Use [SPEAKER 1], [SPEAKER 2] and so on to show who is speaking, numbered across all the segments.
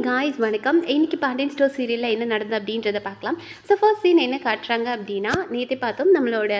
[SPEAKER 1] Guys வணக்கம். இன்றைக்கி Pandian store சீரியலில் என்ன நடந்தது அப்படின்றத பார்க்கலாம். ஸோ ஃபர்ஸ்ட் சீன் என்ன காட்டுறாங்க அப்படின்னா நேற்று பார்த்தோம் நம்மளோட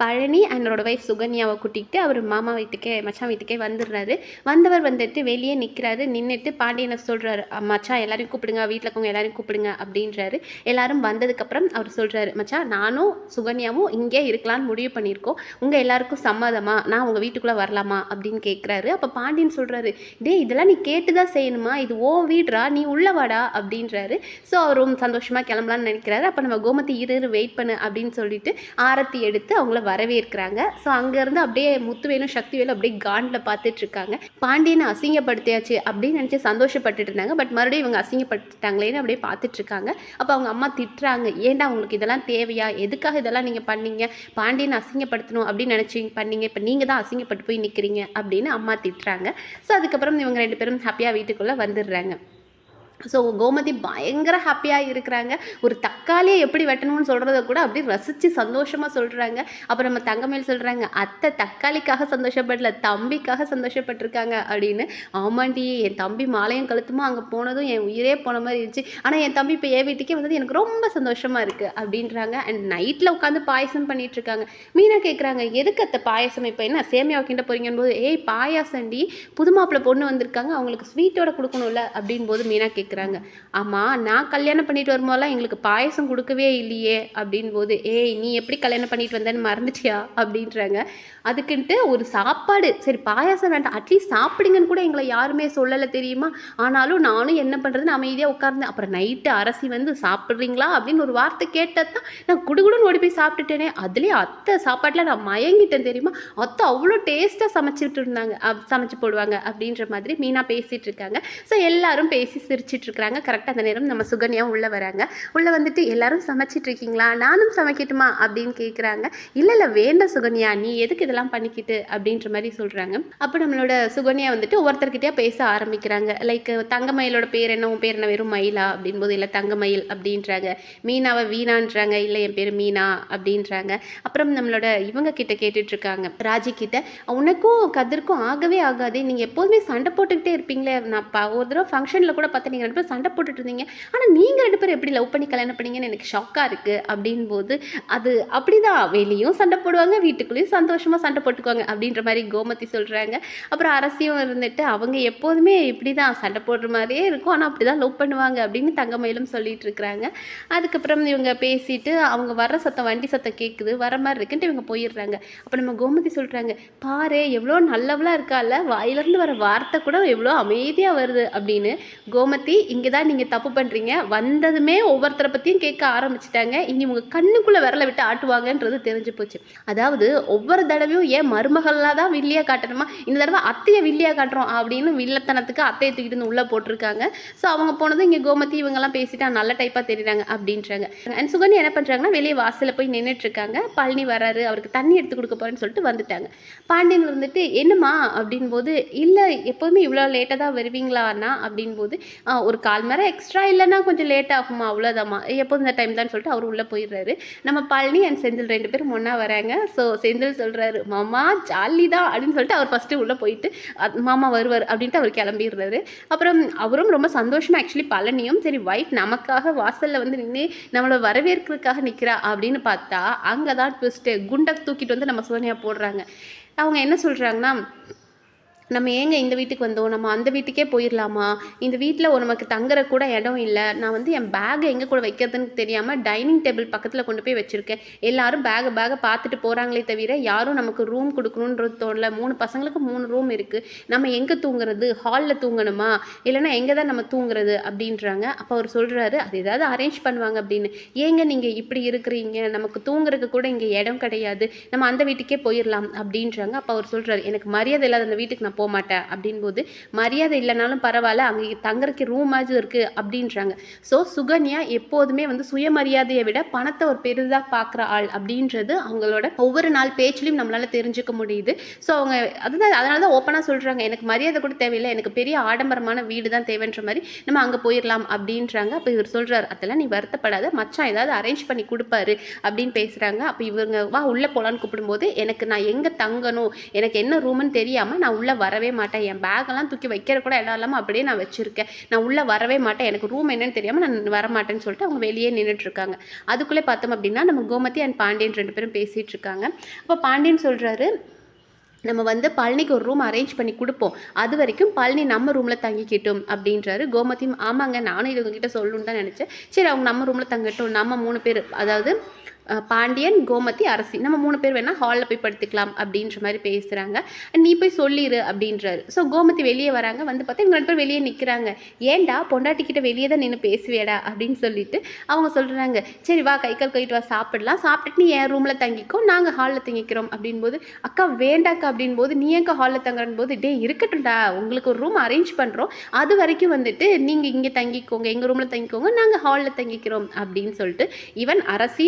[SPEAKER 1] பழனி அவரோட ஒய்ஃப் சுகன்யாவை கூட்டிகிட்டு அவர் மாமா வீட்டுக்கே மச்சான் வீட்டுக்கே வந்துடுறாரு. வந்தவர் வந்துட்டு வெளியே நிற்கிறாரு நின்றுட்டு பாண்டியனை சொல்கிறாரு மச்சான் எல்லாரையும் கூப்பிடுங்க. வீட்டில் இருக்கவங்க எல்லாரையும் கூப்பிடுங்க அப்படின்றாரு. எல்லாரும் வந்ததுக்கப்புறம் அவர் சொல்கிறாரு மச்சான் நானும் சுகன்யாவும் இங்கே இருக்கலாம்னு முடிவு பண்ணியிருக்கோம். உங்கள் எல்லாருக்கும் சம்மதமா? நான் உங்கள் வீட்டுக்குள்ளே வரலாமா? அப்படின்னு கேட்குறாரு அப்போ பாண்டியன் சொல்கிறாரு டே இதெல்லாம் நீ கேட்டு தான் செய்யணுமா? இது ஓ வீடுறா நீ உள்ளே வாடா அப்படின்றாரு. ஸோ அவரும் சந்தோஷமாக கிளம்பலான்னு நினைக்கிறாரு. அப்போ நம்ம கோமதி இரு இரு வெயிட் பண்ணு அப்படின்னு சொல்லிட்டு ஆரத்தி எடுத்து அவங்கள வரவேற்கிறாங்க. ஸோ அங்கேருந்து அப்படியே முத்துவேலும் சக்திவேலும் அப்படியே காண்டில் பார்த்துட்டு இருக்காங்க பாண்டியனை அசிங்கப்படுத்தியாச்சு அப்படின்னு நினச்சி சந்தோஷப்பட்டுட்டு இருந்தாங்க. பட் மறுபடியும் இவங்க அசிங்கப்பட்டுட்டாங்களேன்னு அப்படியே பார்த்துட்டு இருக்காங்க அப்போ அவங்க அம்மா திட்டுறாங்க. ஏன்டா உங்களுக்கு இதெல்லாம் தேவையா? எதுக்காக இதெல்லாம் நீங்கள் பண்ணீங்க? பாண்டியனை அசிங்கப்படுத்தணும் அப்படின்னு நினச்சி பண்ணீங்க. இப்போ நீங்கள் தான் அசிங்கப்பட்டு போய் நிற்கிறீங்க அப்படின்னு அம்மா திட்டுறாங்க. ஸோ அதுக்கப்புறம் இவங்க ரெண்டு பேரும் ஹாப்பியாக வீட்டுக்குள்ளே வந்துடுறாங்க. ஸோ கோமதி பயங்கர ஹாப்பியாக இருக்கிறாங்க. ஒரு தக்காளியை எப்படி வெட்டணும்னு சொல்கிறத கூட அப்படியே ரசித்து சந்தோஷமாக சொல்கிறாங்க அப்புறம் நம்ம தங்கமேல் சொல்கிறாங்க அத்தை தக்காளிக்காக சந்தோஷப்படல தம்பிக்காக சந்தோஷப்பட்டிருக்காங்க அப்படின்னு. ஆமாண்டி என் தம்பி மாலையும் கழுத்துமா அங்கே போனதும் என் உயிரே போன மாதிரி இருந்துச்சு. ஆனால் என் தம்பி இப்போ என் வீட்டுக்கே வந்தது எனக்கு ரொம்ப சந்தோஷமாக இருக்குது அப்படின்றாங்க. அண்ட் நைட்டில் உட்காந்து பாயசம் பண்ணிகிட்ருக்காங்க மீனா கேட்குறாங்க எதுக்கு அத்தை பாயசம்? இப்போ என்ன சேமியா வைக்கிட்ட போறீங்கன்னு போது ஏய் பாயாசண்டி புது மாப்பிள்ளை பொண்ணு வந்திருக்காங்க. அவங்களுக்கு ஸ்வீட்டோட கொடுக்கணும்ல அப்படின் போது மீனா கேட்குறாங்க. ஆமாம் நான் கல்யாணம் பண்ணிட்டு வரும்போதெல்லாம் எங்களுக்கு பாயசம் கொடுக்கவே இல்லையே அப்படின் போது ஏய் நீ எப்படி கல்யாணம் பண்ணிட்டு வந்தேன்னு மறந்துட்டியா? அப்படின்றாங்க. அதுக்குன்ட்டு ஒரு சாப்பாடு சரி பாயாசம் வேண்டாம் அட்லீஸ்ட் சாப்பிடுங்கன்னு கூட எங்களை யாருமே சொல்லலை தெரியுமா? ஆனாலும் நானும் என்ன பண்ணுறதுன்னு அமைதியாக உட்கார்ந்தேன் அப்புறம் நைட்டு அரசி வந்து சாப்பிட்றீங்களா? அப்படின்னு ஒரு வார்த்தை கேட்டது தான் நான் குடுகுடுன்னு ஓடி போய் சாப்பிட்டுட்டேனே. அதுலேயே அத்தை சாப்பாட்டில் நான் மயங்கிட்டேன் தெரியுமா? அத்தை அவ்வளோ டேஸ்ட்டாக சமைச்சிட்டு இருந்தாங்க அப்- சமைச்சு போடுவாங்க அப்படின்ற மாதிரி மீனா பேசிகிட்டு இருக்காங்க. ஸோ எல்லாரும் பேசி சிரிச்சு சிரிச்சிட்டு இருக்கிறாங்க கரெக்டாக அந்த நேரம் நம்ம சுகன்யாவும் உள்ளே வராங்க. உள்ளே வந்துட்டு எல்லாரும் சமைச்சிட்டு இருக்கீங்களா நானும் சமைக்கட்டுமா? அப்படின்னு கேட்குறாங்க இல்லை இல்லை வேண்டாம் சுகன்யா. நீ எதுக்கு இதெல்லாம் பண்ணிக்கிட்டு? அப்படின்ற மாதிரி சொல்கிறாங்க அப்போ நம்மளோட சுகன்யா வந்துட்டு ஒவ்வொருத்தர்கிட்டயா பேச ஆரம்பிக்கிறாங்க. லைக் தங்கமயிலோட பேர் என்ன? உன் பேர் என்ன? வெறும் மயிலா? அப்படின்போது இல்லை தங்கமயில் அப்படின்றாங்க. மீனாவை? வீணான்றாங்க. இல்லை என் பேர் மீனா. அப்படின்றாங்க. அப்புறம் நம்மளோட இவங்க கிட்ட கேட்டுட்டு இருக்காங்க ராஜி கிட்ட உனக்கும் கதிர்க்கும் ஆகவே ஆகாது. நீங்கள் எப்போதுமே சண்டை போட்டுக்கிட்டே இருப்பீங்களே. நான் ஒரு தடவை ஃபங்க்ஷனில் கூட பார்த்து நீங்கள் ரெண்டு பேரும் சண்டை போட்டுட்டு இருந்தீங்க. ஆனால் நீங்கள் ரெண்டு பேரும் எப்படி லவ் பண்ணி கல்யாணம் பண்ணீங்கன்னு எனக்கு ஷாக்காக இருக்குது அப்படின் போது அது அப்படிதான். வெளியும் சண்டை போடுவாங்க வீட்டுக்குள்ளேயும் சந்தோஷமாக சண்டை போட்டுக்குவாங்க அப்படின்ற மாதிரி கோமதி சொல்கிறாங்க அப்புறம் அரசியும் இருந்துட்டு அவங்க எப்போதுமே இப்படி தான் சண்டை போடுற மாதிரியே இருக்கும். ஆனால் அப்படி தான் லவ் பண்ணுவாங்க அப்படின்னு தங்கமயிலும் சொல்லிட்டு இருக்கிறாங்க. அதுக்கப்புறம் இவங்க பேசிட்டு அவங்க வர்ற சத்தம் வண்டி சத்தம் கேட்குது வர மாதிரி இருக்குன்ட்டு இவங்க போயிடுறாங்க. அப்போ நம்ம கோமதி சொல்கிறாங்க பாரு எவ்வளோ நல்லவளா இருக்கால வாயிலிருந்து வர வார்த்தை கூட எவ்வளோ அமைதியாக வருது அப்படின்னு. கோமதி இங்கே தான் நீங்கள் தப்பு பண்ணுறீங்க வந்ததுமே ஒவ்வொருத்தரை பற்றியும் கேட்க ஆரம்பிச்சிட்டாங்க. இனி உங்கள் கண்ணுக்குள்ளே விரல விட்டு ஆட்டுவாங்கன்றது தெரிஞ்சு போச்சு. அதாவது ஒவ்வொரு தடவையும் ஏன் மருமகளாக தான் வில்லியாக காட்டணுமா? இந்த தடவை அத்தையை வில்லியாக காட்டுறோம் அப்படின்னு வில்லத்தனத்துக்கு அத்தையை தூக்கிட்டு உள்ளே போட்டிருக்காங்க. ஸோ அவங்க போனதும் இங்கே கோமதி இவங்கெல்லாம் பேசிட்டா நல்ல டைப்பாக தெரியுறாங்க அப்படின்றாங்க. அண்ட் சுகன்யா என்ன பண்ணுறாங்கன்னா வெளியே வாசலில் போய் நின்றுட்டுருக்காங்க பழனி வராரு அவருக்கு தண்ணி எடுத்து கொடுக்க போகிறேன்னு சொல்லிட்டு வந்துட்டாங்க. பாண்டியன் வந்துட்டு என்னம்மா? அப்படின் போது இல்லை எப்போதுமே இவ்வளோ லேட்டாக தான் வருவீங்களாண்ணா? அப்படின் போது ஒரு கால் மணி நேரம் எக்ஸ்ட்ரா இல்லைன்னா கொஞ்சம் லேட் ஆகுமா? அவ்வளோதாம்மா எப்போதும் இந்த டைம் தான் சொல்லிட்டு அவர் உள்ளே போயிடுறாரு. நம்ம பழனி அண்ட் செந்தில் ரெண்டு பேரும் ஒன்றா வராங்க. ஸோ செந்தில் சொல்கிறாரு மாமா ஜாலி தான் அப்படின்னு சொல்லிட்டு அவர் ஃபஸ்ட்டு உள்ளே போயிட்டு மாமா வருவார் அப்படின்ட்டு அவர் கிளம்பிடுறாரு. அப்புறம் அவரும் ரொம்ப சந்தோஷமாக ஆக்சுவலி பழனியும் சரி ஒய்ஃப் நமக்காக வாசலில் வந்து நின்று நம்மளை வரவேற்கிறதுக்காக நிற்கிறா அப்படின்னு பார்த்தா அங்கே தான் ட்விஸ்ட்டு குண்டை தூக்கிட்டு வந்து நம்ம சோனியா போடுறாங்க. அவங்க என்ன சொல்கிறாங்கன்னா நம்ம ஏங்க இந்த வீட்டுக்கு வந்தோம்? நம்ம அந்த வீட்டுக்கே போயிடலாமா இந்த வீட்டில் நமக்கு தங்குற கூட இடம் இல்லை. நான் வந்து என் பேகை எங்கே கூட வைக்கிறதுன்னு தெரியாமல் டைனிங் டேபிள் பக்கத்தில் கொண்டு போய் வச்சுருக்கேன். எல்லாரும் பேகை பேகை பார்த்துட்டு போகிறாங்களே தவிர யாரும் நமக்கு ரூம் கொடுக்கணுன்றது தோணல. மூணு பசங்களுக்கு மூணு ரூம் இருக்குது நம்ம எங்கே தூங்குறது? ஹாலில் தூங்கணுமா? இல்லைன்னா எங்கே தான் நம்ம தூங்குறது? அப்படின்றாங்க. அப்போ அவர் சொல்கிறாரு அது ஏதாவது அரேஞ்ச் பண்ணுவாங்க அப்படின்னு. ஏங்க நீங்கள் இப்படி இருக்கிறீங்க? நமக்கு தூங்குறதுக்கு கூட இங்கே இடம் கிடையாது. நம்ம அந்த வீட்டுக்கே போயிடலாம் அப்படின்றாங்க. அப்போ அவர் சொல்கிறாரு எனக்கு மரியாதை இல்லாத அந்த வீட்டுக்கு நான் போக மாட்டேன் அப்படின்போது மரியாதை இல்லைனாலும் பரவாயில்ல அங்கே தங்குறதுக்கு ரூமாச்சும் இருக்குது அப்படின்றாங்க. ஸோ சுகன்யா எப்போதுமே வந்து சுயமரியாதையை விட பணத்தை ஒரு பெரிதாக பார்க்குற ஆள் அப்படின்றது அவங்களோட ஒவ்வொரு நாள் பேச்சிலையும் நம்மளால் தெரிஞ்சுக்க முடியுது. ஸோ அவங்க அதுதான் அதனால தான் ஓப்பனாக சொல்கிறாங்க எனக்கு மரியாதை கூட தேவையில்லை எனக்கு பெரிய ஆடம்பரமான வீடு தான் தேவைன்ற மாதிரி நம்ம அங்கே போயிடலாம் அப்படின்றாங்க. அப்போ இவர் சொல்கிறார் அதெல்லாம் நீ வருத்தப்படாத மச்சான் ஏதாவது அரேஞ்ச் பண்ணி கொடுப்பாரு அப்படின்னு பேசுகிறாங்க அப்போ இவங்க வா உள்ளே போகலான்னு கூப்பிடும்போது எனக்கு நான் எங்கே தங்கணும் எனக்கு என்ன ரூம்னு தெரியாமல் நான் உள்ளே வரவே மாட்டேன். என் பேக்கெல்லாம் தூக்கி வைக்கிற கூட இடம் இல்லாமல் அப்படியே நான் வச்சுருக்கேன். நான் உள்ளே வரவே மாட்டேன். எனக்கு ரூம் என்னன்னு தெரியாமல் நான் வர மாட்டேன்னு சொல்லிட்டு அவங்க வெளியே நின்றுட்டுருக்காங்க அதுக்குள்ளே பார்த்தோம் அப்படின்னா நம்ம கோமதி அண்ட் பாண்டியன் ரெண்டு பேரும் பேசிகிட்டு இருக்காங்க அப்போ பாண்டியன் சொல்கிறாரு நம்ம வந்து பழனிக்கு ஒரு ரூம் அரேஞ்ச் பண்ணி கொடுப்போம். அது வரைக்கும் பழனி நம்ம ரூமில் தங்கிக்கிட்டும் அப்படின்றாரு கோமதியும் ஆமாங்க நானும் இது உங்ககிட்ட சொல்லணும்னு தான் நினச்சேன். சரி அவங்க நம்ம ரூமில் தங்கட்டும். நம்ம மூணு பேர் அதாவது பாண்டியன் கோமதி அரசி. நம்ம மூணு பேர் வேணால் ஹாலில் போய் படுத்துக்கலாம் அப்படின்ற மாதிரி பேசுகிறாங்க நீ போய் சொல்லிடு அப்படின்றாரு. ஸோ கோமதி வெளியே வராங்க. வந்து பார்த்தா இவங்க ரெண்டு பேர் வெளியே நிற்கிறாங்க ஏன்டா பொண்டாட்டிக்கிட்ட வெளியே தான் நின்று பேசுவேடா அப்படின்னு சொல்லிட்டு அவங்க சொல்கிறாங்க சரி வா கை கால் கழிட்டு வா சாப்பிடலாம். சாப்பிட்டுட்டு நீ என் ரூமில் தங்கிக்கோ. நாங்கள் ஹாலில் தங்கிக்கிறோம் அப்படின்போது அக்கா வேண்டாக்கா அப்படின்போது நீ ஏன்க்கா ஹாலில் தங்குறன் போது டே இருக்கட்டும்டா. உங்களுக்கு ஒரு ரூம் அரேஞ்ச் பண்ணுறோம் அது வரைக்கும் வந்துட்டு நீங்கள் இங்கே தங்கிக்கோங்க. எங்கள் ரூமில் தங்கிக்கோங்க. நாங்கள் ஹாலில் தங்கிக்கிறோம் அப்படின்னு சொல்லிட்டு ஈவன் அரசி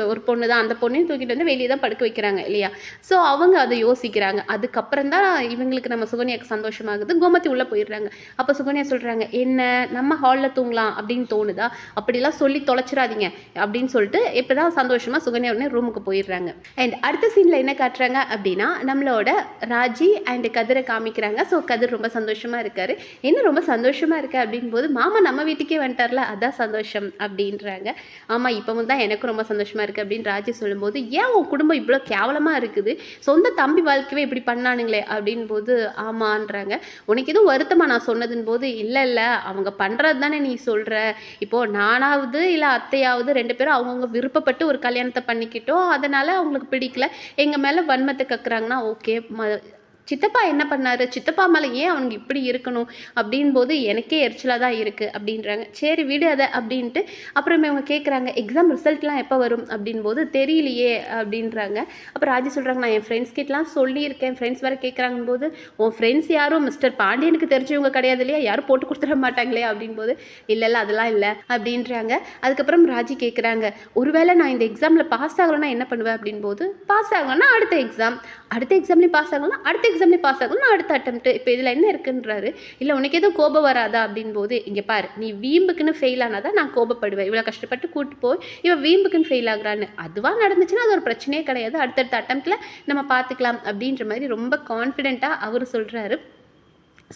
[SPEAKER 1] ஒரு ஒரு பொண்ணு தான் அந்த பொண்ணையும் தூக்கிட்டு வந்து வெளியே தான் படுக்க வைக்கிறாங்க இல்லையா? ஸோ அவங்க அதை யோசிக்கிறாங்க. அதுக்கப்புறம் தான் இவங்களுக்கு நம்ம சுகன்யாக்கு சந்தோஷமாகுது. கோமதி உள்ளே போயிடுறாங்க. அப்போ சுகன்யா சொல்கிறாங்க என்ன? நம்ம ஹாலில் தூங்கலாம் அப்படின்னு தோணுதா? அப்படிலாம் சொல்லி தொலைச்சிடாதீங்க அப்படின்னு சொல்லிட்டு இப்போ தான் சந்தோஷமாக சுகன்யா உடனே ரூமுக்கு போயிடுறாங்க. அண்ட் அடுத்த சீனில் என்ன காட்டுறாங்க அப்படின்னா நம்மளோட ராஜி அண்ட் கதிரை காமிக்கிறாங்க. ஸோ கதிர் ரொம்ப சந்தோஷமாக இருக்காரு. என்ன ரொம்ப சந்தோஷமாக இருக்கு? அப்படின் போது மாமா நம்ம வீட்டுக்கே வந்துட்டார்ல அதான் சந்தோஷம் அப்படின்றாங்க. ஆமாம் இப்போ தான் எனக்கும் ரொம்ப சந்தோஷம் சந்தோஷமாக இருக்குது அப்படின்னு ராஜி சொல்லும்போது ஏன் உன் குடும்பம் இவ்வளோ கேவலமாக இருக்குது? சொந்த தம்பி வாழ்க்கையே இப்படி பண்ணானுங்களே அப்படின் போது ஆமான்றாங்க. உனக்கு எதுவும் வருத்தமா நான் சொன்னதுன்னு போது இல்லை இல்லை அவங்க பண்ணுறது தானே நீ சொல்கிற இப்போது நானாவது இல்லை அத்தையாவது ரெண்டு பேரும் அவங்கவுங்க விருப்பப்பட்டு ஒரு கல்யாணத்தை பண்ணிக்கிட்டோம். அதனால் அவங்களுக்கு பிடிக்கல. எங்கள் மேலே வன்மத்தை கக்குறாங்கன்னா ஓகே ம சித்தப்பா என்ன பண்ணாரு? சித்தப்பா மேலே ஏன் அவனுக்கு இப்படி இருக்கணும்? அப்படின் போது எனக்கே எரிச்சலாக தான் இருக்குது அப்படின்றாங்க. சரி விடு அதை அப்படின்ட்டு அப்புறமே அவங்க கேட்குறாங்க எக்ஸாம் ரிசல்ட்லாம் எப்போ வரும்? அப்படின் போது தெரியலையே அப்படின்றாங்க. அப்புறம் ராஜி சொல்கிறாங்க நான் என் ஃப்ரெண்ட்ஸ் கிட்டலாம் சொல்லியிருக்கேன். ஃப்ரெண்ட்ஸ் வேறு கேட்குறாங்க போது உன் ஃப்ரெண்ட்ஸ் யாரும் மிஸ்டர் பாண்டியனுக்கு தெரிஞ்சவங்க கிடையாது இல்லையா? யாரும் போட்டு கொடுத்துட மாட்டாங்களே அப்படின் போது இல்லை இல்லை அதெல்லாம் இல்லை அப்படின்றாங்க. அதுக்கப்புறம் ராஜி கேட்குறாங்க ஒருவேளை நான் இந்த எக்ஸாமில் பாஸ் ஆகலைன்னா என்ன பண்ணுவேன் அப்படின் போது பாஸ் ஆகலைன்னா அடுத்த எக்ஸாம் அடுத்த எக்ஸாம்லேயும் பாஸ் ஆகலாம் அடுத்த எக்ஸாம்லேயும் பாஸ் ஆகலாம் அடுத்த அட்டம்ப்ட் இப்போ இதில் என்ன இருக்குன்றாரு. இல்லை உனக்கு எதுவும் கோபம் வராதா? அப்படின்னு போது இங்கே பாரு நீ வீம்புக்குன்னு ஃபெயில் ஆனாதான் நான் கோபப்படுவேன். இவ்வளோ கஷ்டப்பட்டு கூட்டு போய் இவன் வீம்புக்குன்னு ஃபெயில் ஆகுறான்னு. அதுவாக நடந்துச்சுன்னா அது ஒரு பிரச்சனையே கிடையாது. அடுத்தடுத்த அட்டம்ப்ட்டில் நம்ம பார்த்துக்கலாம் அப்படின்ற மாதிரி ரொம்ப கான்ஃபிடென்ட்டாக அவர் சொல்கிறாரு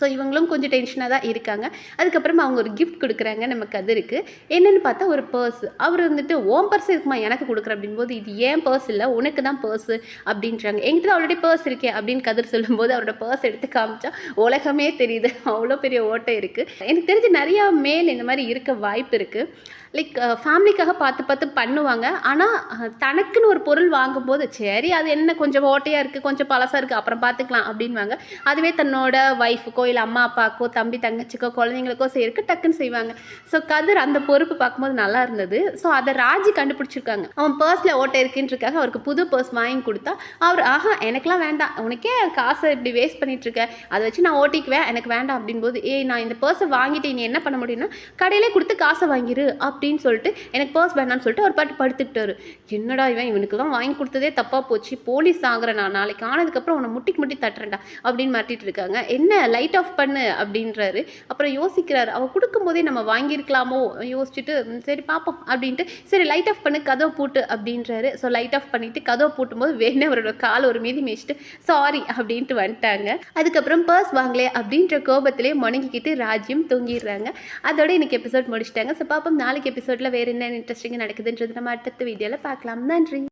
[SPEAKER 1] ஸோ இவங்களும் கொஞ்சம் டென்ஷனாக தான் இருக்காங்க. அதுக்கப்புறமா அவங்க ஒரு கிஃப்ட் கொடுக்குறாங்க நமக்கு அது இருக்குது என்னென்னு பார்த்தா ஒரு பர்ஸ் அவர் வந்துட்டு ஓம் பர்ஸ் இருக்குமா? எனக்கு கொடுக்குற அப்படின்போது இது ஏன் பர்ஸ் இல்லை? உனக்கு தான் பர்ஸு அப்படின்றாங்க. எங்கிட்ட ஆல்ரெடி பர்ஸ் இருக்கே அப்படின்னு கதிர் சொல்லும்போது அவரோட பர்ஸ் எடுத்து காமிச்சா உலகமே தெரியுது. அவ்வளோ பெரிய ஓட்டை இருக்குது எனக்கு தெரிஞ்சு நிறையா மேல் இந்த மாதிரி இருக்க வாய்ப்பு இருக்குது லைக் ஃபேமிலிக்காக பார்த்து பார்த்து பண்ணுவாங்க. ஆனால் தனக்குன்னு ஒரு பொருள் வாங்கும்போது சரி அது என்ன கொஞ்சம் ஓட்டையாக இருக்குது கொஞ்சம் பழசாக இருக்குது அப்புறம் பார்த்துக்கலாம் அப்படின்வாங்க. அதுவே தன்னோட ஒய்ஃபுக்கோ இல்லை அம்மா அப்பாக்கோ தம்பி தங்கச்சிக்கோ குழந்தைங்களுக்கோ செய்யறதுக்கு டக்குன்னு செய்வாங்க. ஸோ கதிர் அந்த பொறுப்பு பார்க்கும்போது நல்லா இருந்தது. ஸோ அதை ராஜி கண்டுபிடிச்சிருக்காங்க. அவன் பர்ஸில் ஓட்டை இருக்குன்றக்காக அவருக்கு புது பர்ஸ் வாங்கி கொடுத்தா அவர் ஆஹா எனக்கெலாம் வேண்டாம். உனக்கே காசை இப்படி வேஸ்ட் பண்ணிட்டு இருக்க. அதை வச்சு நான் ஓட்டிக்குவேன் எனக்கு வேண்டாம். அப்படின்போது ஏய் நான் இந்த பர்ஸை வாங்கிட்டு நீ என்ன பண்ண முடியும்னா கடையிலே கொடுத்து காசை வாங்கிரு. அப்படின்னு சொல்லிட்டு எனக்கு பர்ஸ் வேண்டாம்னு சொல்லிட்டு அவர் பாட்டு படுத்துக்கிட்டாரு. என்னடா இவன்? இவனுக்குலாம் வாங்கி கொடுத்ததே தப்பாக போச்சு. போலீஸ் ஆகுற நான். நாளைக்கு ஆனதுக்கப்புறம் உன்னை முட்டிக்கு முட்டி தட்டுறேன்டா. அப்படின்னு மாட்டிட்டு இருக்காங்க. என்ன லைட் ஆஃப் பண்ணு அப்படின்றாரு. அப்புறம் யோசிக்கிறாரு அவ கொடுக்கும்போதே நம்ம வாங்கியிருக்கலாமோ? யோசிச்சுட்டு சரி பார்ப்போம் அப்படின்ட்டு சரி லைட் ஆஃப் பண்ணு கதவை பூட்டு அப்படின்றாரு. ஸோ லைட் ஆஃப் பண்ணிட்டு கதவை பூட்டும்போது வேணே அவரோட கால் ஒரு மீதி மேய்ச்சிட்டு சாரி அப்படின்ட்டு வந்துட்டாங்க. அதுக்கப்புறம் பர்ஸ் வாங்கலே அப்படின்ற கோபத்திலே முணங்கிக்கிட்டு ராஜ்யம் தூங்கிடுறாங்க. அதோட இன்னைக்கு எபிசோட் முடிச்சிட்டாங்க. ஸோ பார்ப்போம் நாளைக்கு எபிசோடில் வேறு என்ன இன்ட்ரெஸ்டிங்காக நடக்குதுன்றது நம்ம அடுத்த வீடியோவில் பார்க்கலாம். நன்றி.